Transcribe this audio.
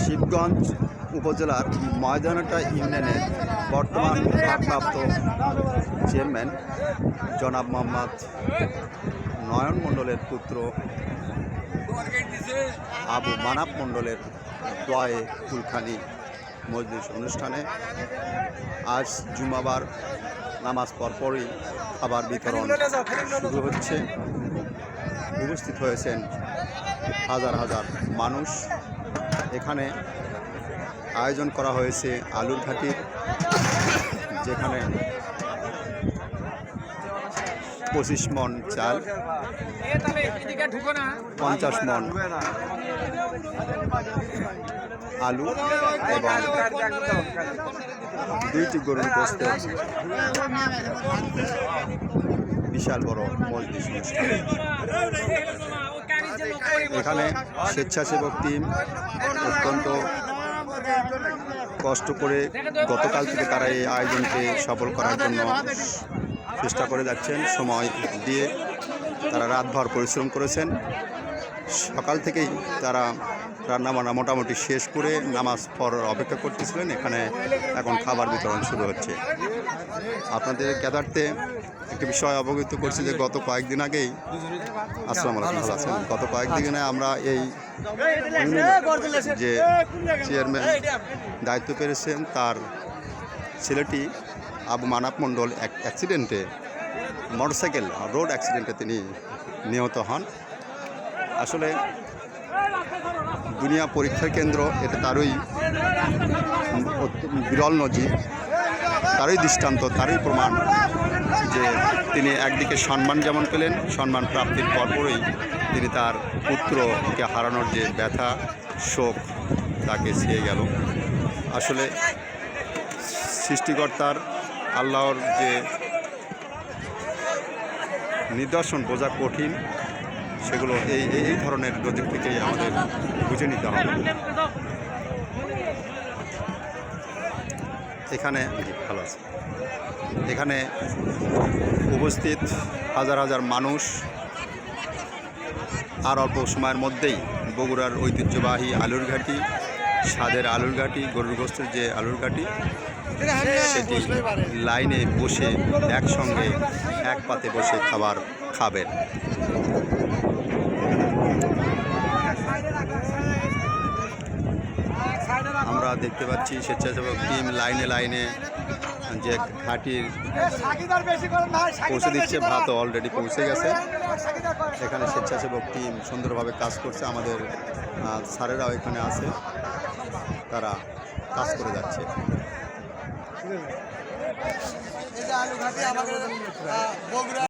শিবগঞ্জ উপজেলার ময়দানটা ইউনিয়নের বর্তমান ভারপ্রাপ্ত চেয়ারম্যান জনাব মোহাম্মদ নয়ন মণ্ডলের পুত্র আবু মানাব মণ্ডলের দয়ে ফুলখানি মজলিস অনুষ্ঠানে আজ জুমাবার নামাজ পরপরই খাবার বিতরণ শুরু হচ্ছে। উপস্থিত হয়েছেন হাজার হাজার মানুষ। এখানে আয়োজন করা হয়েছে আলুর ঘাটির যেখানে পঁচিশ মন চাল, পঞ্চাশ মন আলু এবং দুইটি গরুর গোস্তের বিশাল বড় মজলিস অনুষ্ঠান এখানে স্বেচ্ছাসেবক টিম অত্যন্ত কষ্ট করে গতকাল থেকে তারা এই আয়োজনকে সফল করার জন্য চেষ্টা করে যাচ্ছেন। সময় দিয়ে তারা রাতভর পরিশ্রম করেছেন। সকাল থেকেই তারা রান্নাবান্না মোটামুটি শেষ করে নামাজ পর অপেক্ষা করতেছিলেন। এখানে এখন খাবার বিতরণ শুরু হচ্ছে। আপনাদের ক্যাদার্থে একটি বিষয় অবগত করছি যে গত কয়েকদিন আগেই, আসসালামু আলাইকুম, ভালো আছেন? গত কয়েকদিন আমরা এই যে চেয়ারম্যান দায়িত্ব পেরেছেন, তার ছেলেটি আবু মানাব মণ্ডল এক অ্যাক্সিডেন্টে মোটরসাইকেল রোড অ্যাক্সিডেন্টে তিনি নিহত হন। আসলে দুনিয়া পরীক্ষার কেন্দ্র, এটা তারই বিরল নজির, তারই দৃষ্টান্ত, তারই প্রমাণ। যে তিনি একদিকে সম্মান যেমন পেলেন, সম্মান প্রাপ্তির পরপরই তিনি তার পুত্রকে হারানোর যে ব্যথা, শোক, তাকে ছেয়ে গেল। আসলে সৃষ্টিকর্তার আল্লাহর যে নিদর্শন বোঝা কঠিন, সেগুলো এই, এই- ধরনের নদীর থেকেই আমাদের বুঝে নিতে হবে। এখানে ভালো আছে। এখানে উপস্থিত হাজার হাজার মানুষ। আর অল্প সময়ের মধ্যেই বগুড়ার ঐতিহ্যবাহী আলুর ঘাটি, স্বাদের আলুর ঘাটি, গরুর গোস্তের যে আলুর ঘাটি, সেটি লাইনে বসে একসঙ্গে এক পাতে বসে খাবার খাবেন। আমরা দেখতে পাচ্ছি স্বেচ্ছাসেবক টিম লাইনে লাইনে যে ঘাটির পৌঁছে দিচ্ছে ভাত অলরেডি পৌঁছে গেছে। এখানে স্বেচ্ছাসেবক টিম সুন্দরভাবে কাজ করছে আমাদের সারেরাও স্যারেরাও এখানে আছে তারা কাজ করে যাচ্ছে। আমাদের